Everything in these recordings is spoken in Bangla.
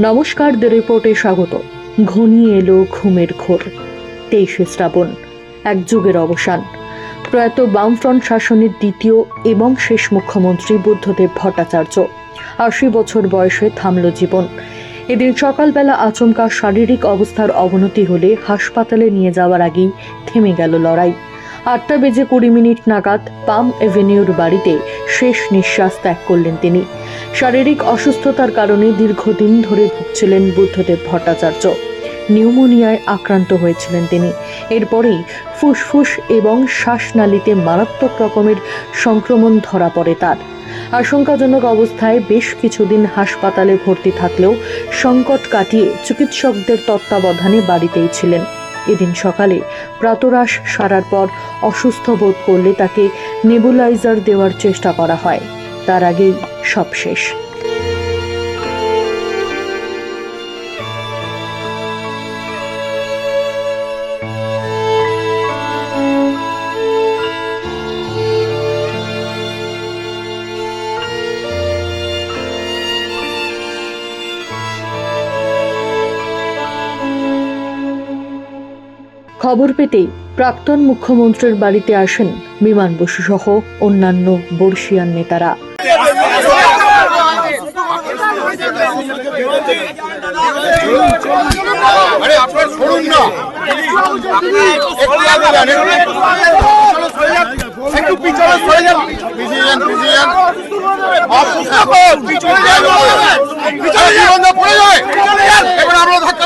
নমস্কার দ্য রিপোর্টে স্বাগত। ঘনিয়ে এলো ঘুমের ঘোর। তেইশে শ্রাবণ, এক যুগের অবসান। প্রয়াত বামফ্রন্ট শাসনের দ্বিতীয় এবং শেষ মুখ্যমন্ত্রী বুদ্ধদেব ভট্টাচার্য। আশি বছর বয়সে থামল জীবন। এদিন সকালবেলা আচমকা শারীরিক অবস্থার অবনতি হলে হাসপাতালে নিয়ে যাওয়ার আগেই থেমে গেল লড়াই। আটটা বেজে কুড়ি মিনিট নাগাদ পাম এভিনিউর বাড়িতে শেষ নিঃশ্বাস ত্যাগ করলেন তিনি। শারীরিক অসুস্থতার কারণে দীর্ঘদিন ধরে ভুগছিলেন বুদ্ধদেব ভট্টাচার্য। নিউমোনিয়ায় আক্রান্ত হয়েছিলেন তিনি। এরপরেই ফুসফুস এবং শ্বাসনালীতে মারাত্মক রকমের সংক্রমণ ধরা পড়ে তার। আশঙ্কাজনক অবস্থায় বেশ কিছুদিন হাসপাতালে ভর্তি থাকলেও সংকট কাটিয়ে চিকিৎসকদের তত্ত্বাবধানে বাড়িতেই ছিলেন। এদিন সকালে প্রাতরাশ সারার পর অসুস্থ বোধ করলে তাকে নেবুলাইজার দেওয়ার চেষ্টা করা হয়। তার আগেই সব শেষ। খবর পেতেই প্রাক্তন মুখ্যমন্ত্রীর বাড়িতে আসেন বিমান বসু সহ অন্যান্য বর্ষিয়ান নেতারা পিছনে এবার আমরা ধাক্কা দিয়ে সরিয়ে দেবো আপনাদের। প্লিজ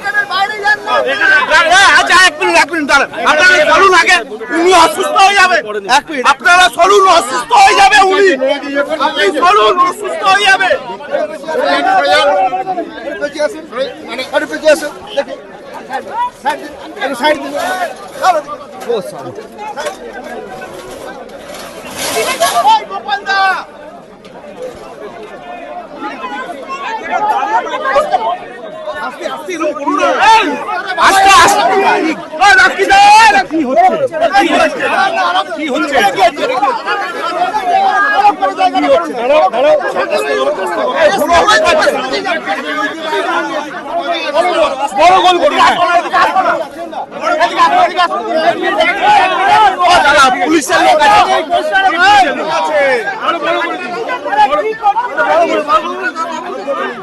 আচ্ছা এক মিনিট এক মিনিট দাঁড়ান। আপনারা চলুন আগে উনি অসুস্থ হয়ে যাবে। এক মিনিট। আপনারা চলুন অসুস্থ হয়ে যাবে উনি। আপনি চলুন অসুস্থ হয়ে যাবে। আস্তে আস্তে রাখি কি হচ্ছে? কি হচ্ছে? বড় গোল করুন দাদা পুলিশের লোক আছে।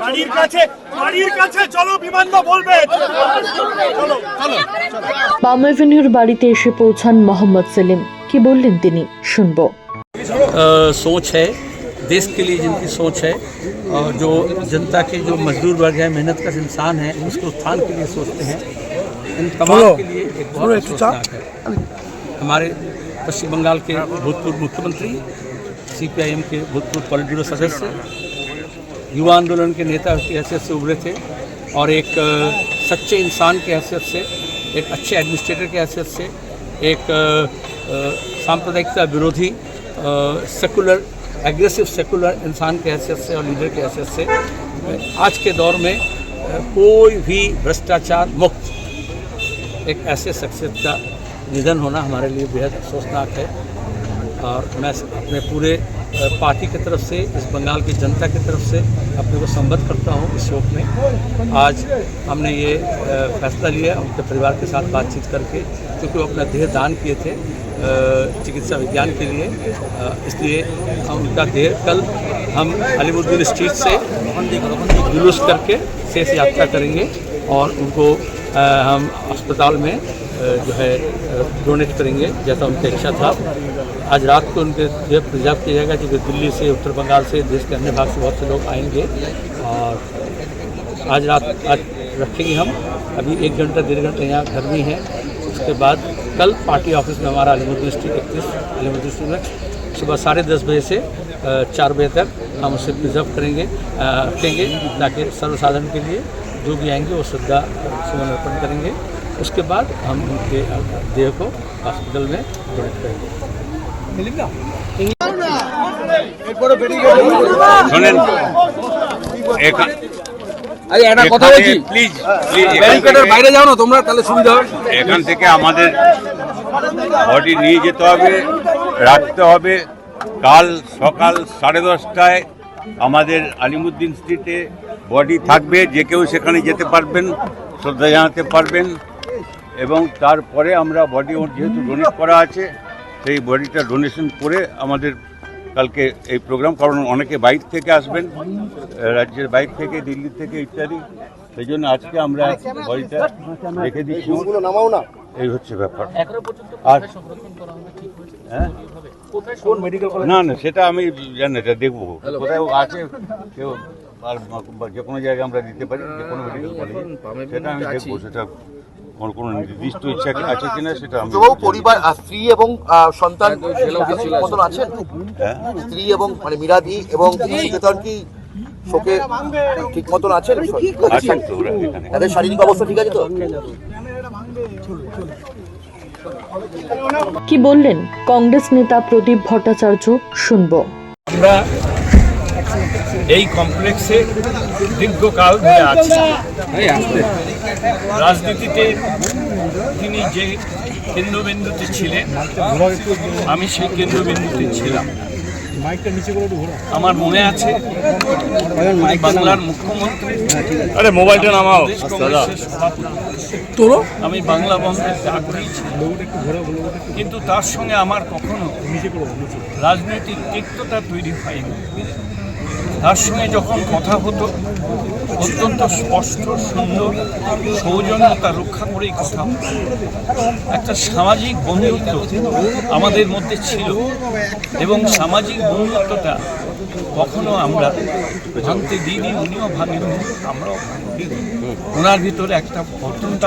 বাড়ির কাছে বাড়ির কাছে চলো বিমানটা বলবে চলো চলো পাম এভিনিউর বাড়িতে এসে পৌঁছান মোহাম্মদ সেলিম কি বললেন তিনি শুনবো अ, सोच है देश के लिए जिनकी सोच है और जो जनता के जो मजदूर वर्ग है मेहनत का इंसान है उसके उत्थान के लिए सोचते हैं इन तमाम के लिए एक बहुत अफसोसनाक है हमारे पश्चिम बंगाल के भूतपूर्व मुख्यमंत्री सीपीआईएम के भूतपूर्व पॉलिट ब्यूरो सदस्य युवा आंदोलन के नेता की हैसियत से उभरे थे और एक सच्चे इंसान की हैसियत से, एक अच्छे एडमिनिस्ट्रेटर की हैसियत से, एक सांप्रदायिकता विरोधी सेकुलर एग्रेसिव सेकुलर इंसान की हैसियत से और लीडर की हैसियत से आज के दौर में कोई भी भ्रष्टाचार मुक्त, एक ऐसे शख्सियत का निधन होना हमारे लिए बेहद अफसोसनाक है। और मैं अपने पूरे पार्टी की तरफ़ से, इस बंगाल की जनता की तरफ़ से अपने को संबद्ध करता हूँ इस शोक में। आज हमने ये फैसला लिया उनके परिवार के साथ बातचीत करके, क्योंकि वो अपना देह दान किए थे चिकित्सा विज्ञान के लिए। इसलिए हम उनका देह कल हम अलीमुद्दीन स्ट्रीट से जुलूस करके शेष यात्रा करेंगे और उनको हम अस्पताल में जो है डोनेट करेंगे, जैसा उनकी इच्छा था। आज रात को उनके जो प्रिजर्व किया जाएगा, क्योंकि दिल्ली से, उत्तर बंगाल से, देश के अन्य भाग से बहुत से लोग आएँगे। और आज रात, आज रखेंगे हम। अभी एक घंटा, डेढ़ घंटा यहाँ घर में है। उसके बाद कल पार्टी ऑफ़िस में हमारा अलीमुद्दीन स्ट्रीट इकतीस अलीमुद्दीन स्ट्रीट में सुबह साढ़े दस बजे से चार बजे तक हम उसे प्रिजर्व करेंगे रखेंगे, ताकि सर्वसाधारण के लिए जो भी आएँगे वो श्रद्धा सुमन अर्पण करेंगे। उसके बाद हम उनके देह को हॉस्पिटल में डोनेट करेंगे। শোনেন একটা কথা বলছি। প্লিজ ব্যারিকেডের বাইরে যাও না তোমরা তাহলে সুবিধা হবে। এখান থেকে আমাদের বডি নিয়ে যেতে হবে রাখতে হবে। কাল সকাল সাড়ে দশটায় আমাদের আলিমুদ্দিন স্ট্রিটে বডি থাকবে যে কেউ সেখানে যেতে পারবেন শ্রদ্ধা জানাতে পারবেন। এবং তারপরে আমরা বডি যেহেতু ডোনেট করা আছে সেই বডিটা ডোনেশন করে আমাদের কালকে এই প্রোগ্রাম কারণ অনেকে বাইরে থেকে আসবেন রাজ্যের বাইরে থেকে দিল্লি থেকে ইত্যাদি। সেই জন্য আজকে আমরা বডিটা রেখে দিচ্ছি। এই হচ্ছে ব্যাপার। আর হ্যাঁ? না না সেটা আমি জানি না, এটা দেখব। কোথায় আছে কেউ আর যে কোনো জায়গায় আমরা দিতে পারি যে কোনো মেডিকেল কলেজে সেটা আমি দেখব সেটা আমার কোনো নির্দিষ্ট ইচ্ছা আছে কিনা সেটা আমি যুবক পরিবার স্ত্রী এবং সন্তান ঠিক মতন আছেন? হ্যাঁ। স্ত্রী এবং মানে মিরাদি এবং কি শোকে ঠিক মতন আছেন তো ওরা এখানে। তাদের শারীরিক অবস্থা ঠিক আছে তো? কি বললেন? কংগ্রেস নেতা প্রদীপ ভট্টাচার্য শুনব। আমরা এই কমপ্লেক্সে দীর্ঘকাল ধরে আছি। রাজনীতিতে তিনি যে কেন্দ্রবিন্দুতে ছিলেন আমি সেই কেন্দ্রবিন্দুতে ছিলাম। আমার মনে আছে বাংলার মুখ্যমন্ত্রী। আরে মোবাইলটা নামাও। তোলো। আমি বাংলা বন্ধের আগ্রহী কিন্তু তার সঙ্গে আমার কখনো রাজনৈতিক তিক্ততা তৈরি হয়নি। তার সঙ্গে যখন কথা হতো, অত্যন্ত স্পষ্ট, সুন্দর, সৌজন্যতা রক্ষা করেই কথা একটা সামাজিক বন্ধুত্ব আমাদের মধ্যে ছিল এবং সামাজিক বন্ধুত্বটা কখনো আমরা ভাঙতে দিইনি, উনিও ভাঙেন আমরাও ওনার ভিতরে একটা অত্যন্ত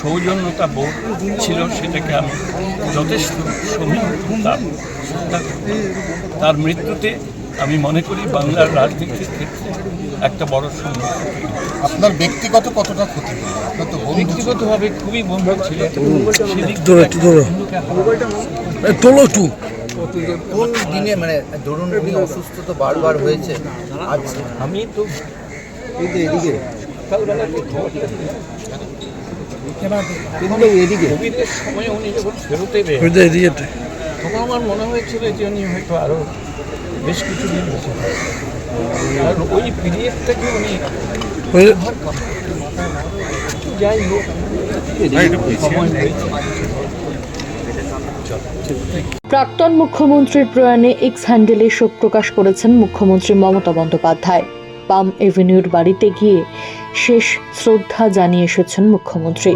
সৌজন্যতা বোধ ছিল, সেটাকে আমি যথেষ্ট সমীহ। তার মৃত্যুতে আমি মনে করি বাংলার রাজনীতির ক্ষেত্রে একটা বড় সমস্যা আপনার ব্যক্তিগত কতটা ক্ষতি ব্যক্তিগতভাবে খুবই বন্ধু ছিলেন। সেদিক কোন দিনে মানে ধরুন উনি অসুস্থ তো বারবার হয়েছে আমি তো সকালবেলাতে খবরটা কোভিডের সময় উনি যখন ফেরোতে তখন আমার মনে হয়েছিল যে উনি হয়তো আরও বেশ কিছু দিন আর ওই পিরিয়ডটাকে উনি যাই হোক প্রাক্তন মুখ্যমন্ত্রীর প্রয়াণে এক্স হ্যান্ডেলে শোক প্রকাশ করেছেন মুখ্যমন্ত্রী মমতা বন্দ্যোপাধ্যায়। পাম এভিনিউর বাড়িতে গিয়ে শেষ শ্রদ্ধা জানিয়ে এসেছেন মুখ্যমন্ত্রী।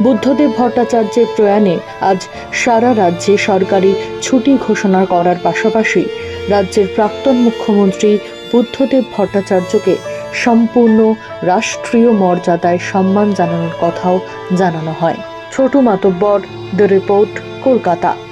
বুদ্ধদেব ভট্টাচার্যের প্রয়াণে আজ সারা রাজ্যে সরকারি ছুটি ঘোষণা করার পাশাপাশি রাজ্যের প্রাক্তন মুখ্যমন্ত্রী বুদ্ধদেব ভট্টাচার্যকে সম্পূর্ণ রাষ্ট্রীয় মর্যাদায় সম্মান জানানোর কথাও জানানো হয়। ছোট মাতব্বর, দ্য রিপোর্ট, কলকাতা।